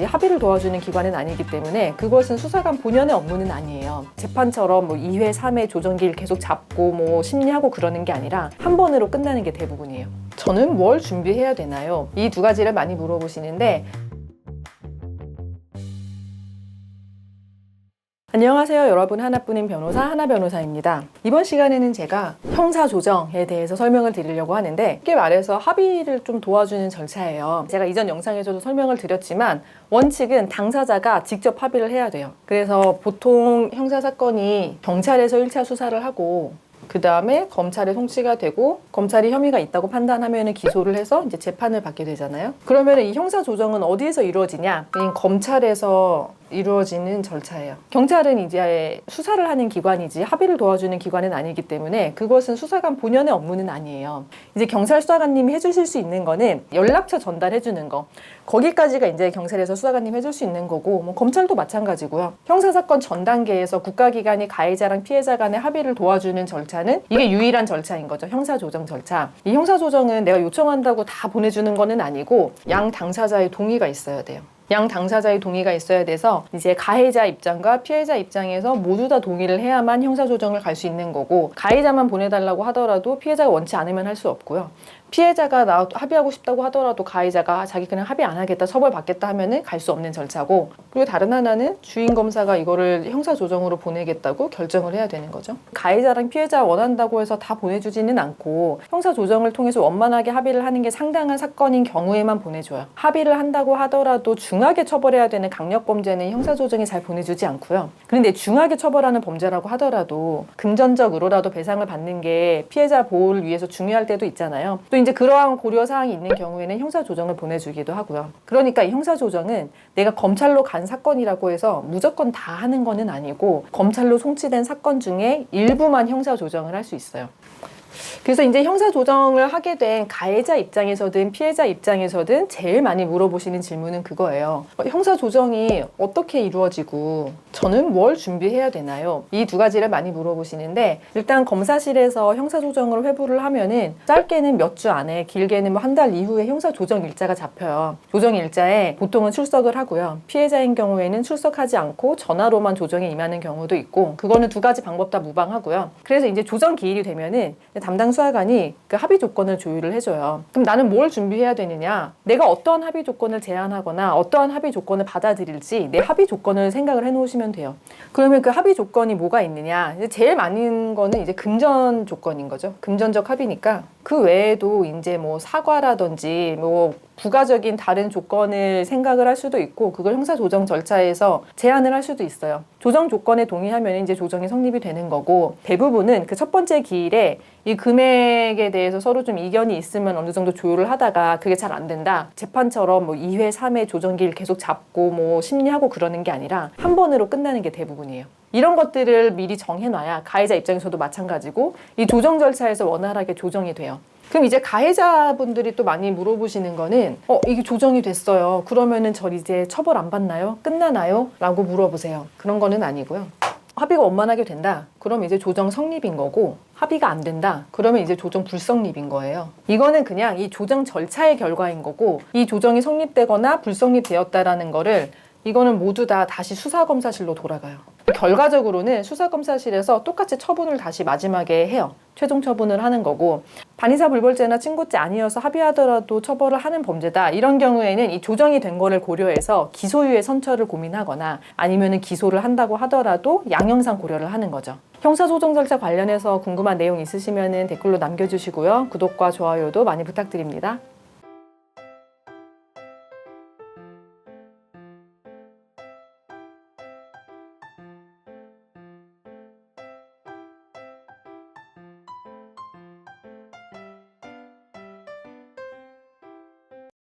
합의를 도와주는 기관은 아니기 때문에 그것은 수사관 본연의 업무는 아니에요. 재판처럼 뭐 2회, 3회 조정기를 계속 잡고 뭐 심리하고 그러는 게 아니라 한 번으로 끝나는 게 대부분이에요. 저는 뭘 준비해야 되나요? 이 두 가지를 많이 물어보시는데 안녕하세요. 여러분 하나뿐인 변호사 하나 변호사입니다. 이번 시간에는 제가 형사 조정에 대해서 설명을 드리려고 하는데 쉽게 말해서 합의를 좀 도와주는 절차예요. 제가 이전 영상에서도 설명을 드렸지만 원칙은 당사자가 직접 합의를 해야 돼요. 그래서 보통 형사 사건이 경찰에서 1차 수사를 하고 그 다음에 검찰에 송치가 되고 검찰이 혐의가 있다고 판단하면 기소를 해서 이제 재판을 받게 되잖아요. 그러면 이 형사 조정은 어디에서 이루어지냐? 이 검찰에서 이루어지는 절차예요. 경찰은 이제 수사를 하는 기관이지 합의를 도와주는 기관은 아니기 때문에 그것은 수사관 본연의 업무는 아니에요. 이제 경찰 수사관님이 해주실 수 있는 거는 연락처 전달해 주는 거. 거기까지가 이제 경찰에서 수사관님 해줄 수 있는 거고 뭐 검찰도 마찬가지고요. 형사사건 전 단계에서 국가기관이 가해자랑 피해자 간의 합의를 도와주는 절차는 이게 유일한 절차인 거죠. 형사조정 절차. 이 형사조정은 내가 요청한다고 다 보내주는 거는 아니고 양 당사자의 동의가 있어야 돼요. 양 당사자의 동의가 있어야 돼서 이제 가해자 입장과 피해자 입장에서 모두 다 동의를 해야만 형사조정을 갈 수 있는 거고 가해자만 보내달라고 하더라도 피해자가 원치 않으면 할 수 없고요. 피해자가 나 합의하고 싶다고 하더라도 가해자가 자기 그냥 합의 안 하겠다 처벌받겠다 하면은 갈 수 없는 절차고 그리고 다른 하나는 주인 검사가 이거를 형사 조정으로 보내겠다고 결정을 해야 되는 거죠. 가해자랑 피해자 원한다고 해서 다 보내주지는 않고 형사 조정을 통해서 원만하게 합의를 하는 게 상당한 사건인 경우에만 보내줘요. 합의를 한다고 하더라도 중하게 처벌해야 되는 강력 범죄는 형사 조정이 잘 보내주지 않고요. 그런데 중하게 처벌하는 범죄라고 하더라도 금전적으로라도 배상을 받는 게 피해자 보호를 위해서 중요할 때도 있잖아요. 또 이제 그러한 고려 사항이 있는 경우에는 형사 조정을 보내주기도 하고요. 그러니까 이 형사 조정은 내가 검찰로 간 사건이라고 해서 무조건 다 하는 거는 아니고 검찰로 송치된 사건 중에 일부만 형사 조정을 할 수 있어요. 그래서 이제 형사 조정을 하게 된 가해자 입장에서든 피해자 입장에서든 제일 많이 물어보시는 질문은 그거예요. 어, 형사 조정이 어떻게 이루어지고 저는 뭘 준비해야 되나요? 이 두 가지를 많이 물어보시는데 일단 검사실에서 형사 조정을 회부를 하면은 짧게는 몇 주 안에 길게는 뭐 한 달 이후에 형사 조정 일자가 잡혀요. 조정 일자에 보통은 출석을 하고요. 피해자인 경우에는 출석하지 않고 전화로만 조정에 임하는 경우도 있고 그거는 두 가지 방법 다 무방하고요. 그래서 이제 조정 기일이 되면은 담당 수사관이 그 합의 조건을 조율을 해줘요. 그럼 나는 뭘 준비해야 되느냐? 내가 어떠한 합의 조건을 제안하거나 어떠한 합의 조건을 받아들일지 내 합의 조건을 생각을 해놓으시면 돼요. 그러면 그 합의 조건이 뭐가 있느냐? 제일 많은 거는 이제 금전 조건인 거죠. 금전적 합의니까 그 외에도 이제 뭐 사과라든지 뭐 부가적인 다른 조건을 생각을 할 수도 있고 그걸 형사 조정 절차에서 제안을 할 수도 있어요. 조정 조건에 동의하면 이제 조정이 성립이 되는 거고 대부분은 그 첫 번째 기일에 이 금액에 대해서 서로 좀 이견이 있으면 어느 정도 조율을 하다가 그게 잘 안 된다. 재판처럼 뭐 2회, 3회 조정기를 계속 잡고 뭐 심리하고 그러는 게 아니라 한 번으로 끝나는 게 대부분이에요. 이런 것들을 미리 정해놔야 가해자 입장에서도 마찬가지고 이 조정 절차에서 원활하게 조정이 돼요. 그럼 이제 가해자분들이 또 많이 물어보시는 거는 어 이게 조정이 됐어요. 그러면은 저 이제 처벌 안 받나요? 끝나나요? 라고 물어보세요. 그런 거는 아니고요. 합의가 원만하게 된다. 그럼 이제 조정 성립인 거고 합의가 안 된다. 그러면 이제 조정 불성립인 거예요. 이거는 그냥 이 조정 절차의 결과인 거고 이 조정이 성립되거나 불성립되었다라는 거를 이거는 모두 다 다시 수사검사실로 돌아가요. 결과적으로는 수사검사실에서 똑같이 처분을 다시 마지막에 해요. 최종 처분을 하는 거고 반의사 불벌죄나 친고죄 아니어서 합의하더라도 처벌을 하는 범죄다. 이런 경우에는 이 조정이 된 거를 고려해서 기소유예 선처를 고민하거나 아니면은 기소를 한다고 하더라도 양형상 고려를 하는 거죠. 형사소정 절차 관련해서 궁금한 내용 있으시면 댓글로 남겨주시고요. 구독과 좋아요도 많이 부탁드립니다.